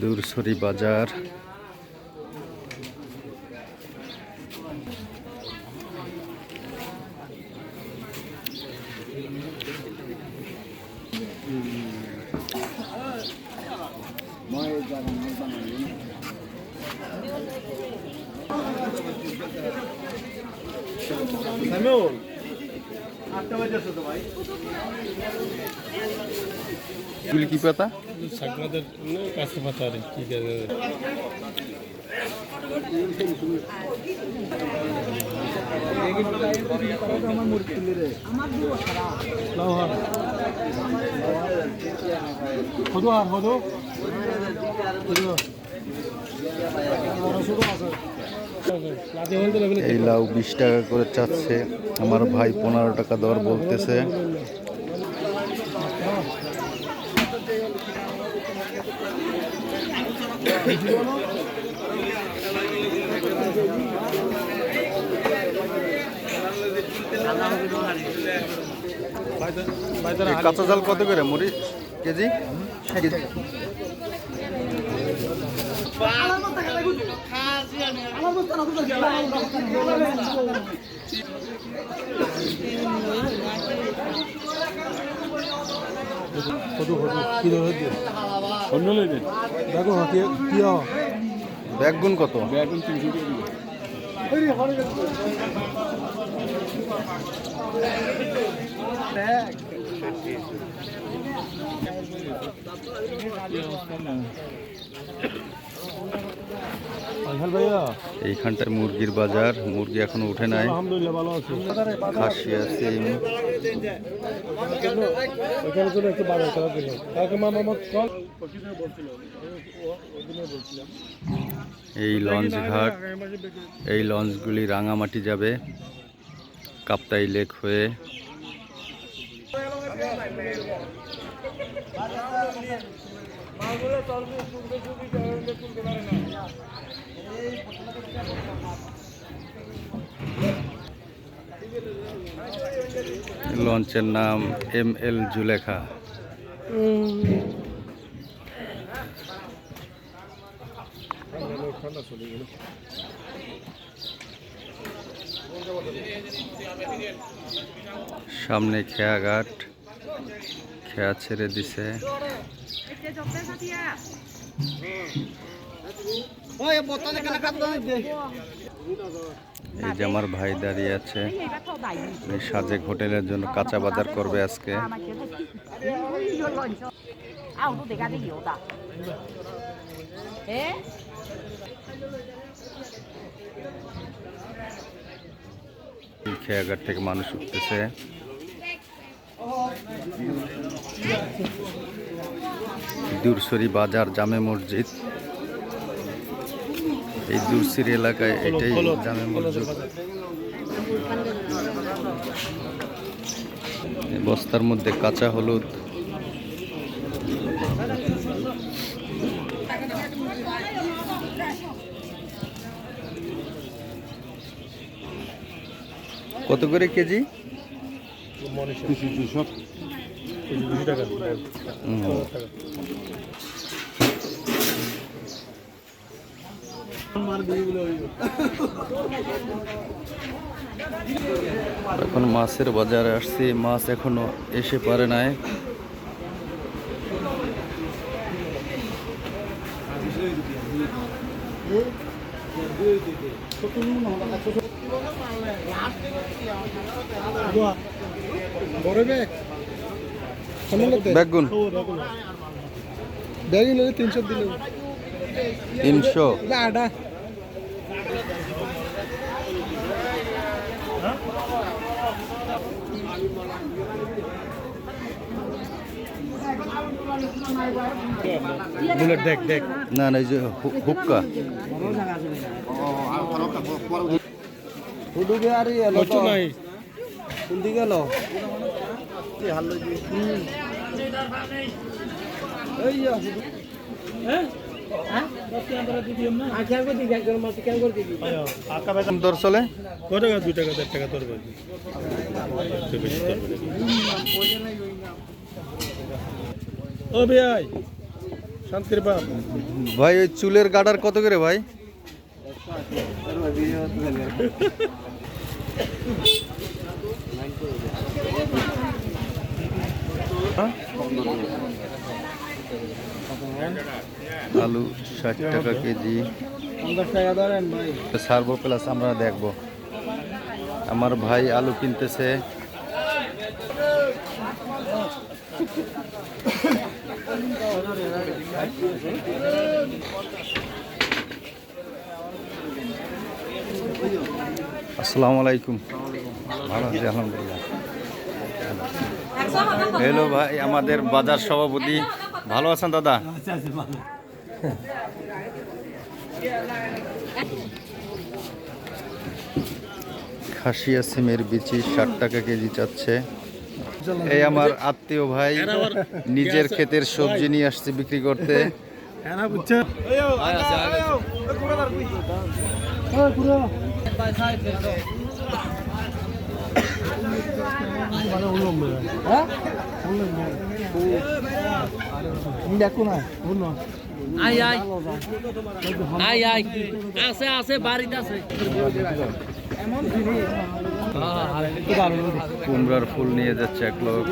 দূরসরি বাজার। ভাই এগুলি কি পাতা? সাগরাদের কাছে পাতা আর কি হদো আর হদো এই লাউ বিশ টাকা করে চাচ্ছে। আমার ভাই পনেরো টাকা দর বলতেছে। কাঁচা জাল কত করে মরিচ কেজি? হদো হদো কি ধরে দিয়ে অন্য লইবেন দেখো হাতে কি হয় কত? এখন তিনশো টাকা। এইখানটায় মুরগির বাজার। মুরগি এখনও উঠে নাই। খাসি আছে, এই লঞ্চ ঘাট, এই লঞ্চগুলি রাঙামাটি যাবে। কাপ্তাই লেক হয়ে লঞ্চের নাম এম এল জুলেখা। সামনে খেয়াঘাট। খেয়া ছেড়ে দিছে। এই যে আমার ভাই দাঁড়িয়ে আছে সাজেক হোটেলের জন্য কাঁচা বাজার করবে আজকে। খেয়াঘাট থেকে মানুষ উঠতেছে। দূরসরি বাজার জামে মসজিদ। এই দূরসরি এলাকায় এটাই জামে মসজিদ। বস্তার মধ্যে কাঁচা হলুদ। কত করে কেজি? এখন মাছের বাজারে আসছি মাছ এখনও এসে পারে নাই। বড় বেগুন। ব্যাগ নিলে তিনশো দিলে তিনশো। আটা। বুলেট দেখ দেখ। না না এই যে হুক্কা। হুডুবে আর এলো নাই। কোনদি গেল এই কোন দর চলে ক টাকা দুই টাকা দেড় টাকা তোর ও ভাই শান্তির বাপ ভাই, ওই চুলের গাডার কত করে ভাই? আলু ষাট টাকা কেজি। সার্ভো প্লাস আমরা দেখব। আমার ভাই আলু কিনতেছে। আসসালামু আলাইকুম। ভালো আছি, আলহামদুলিল্লাহ। হ্যালো ভাই আমাদের বাজার সভাপতি ভালো আছেন দাদা খাসিয়া সিমের বিচি ষাট টাকা কেজি চাচ্ছে এই আমার আত্মীয় ভাই নিজের ক্ষেতের সবজি নিয়ে আসছে বিক্রি করতে হ্যাঁ আই আই আই আই আছে আছে বাড়িতে কুমড়ার ফুল নিয়ে যাচ্ছে এক লোক।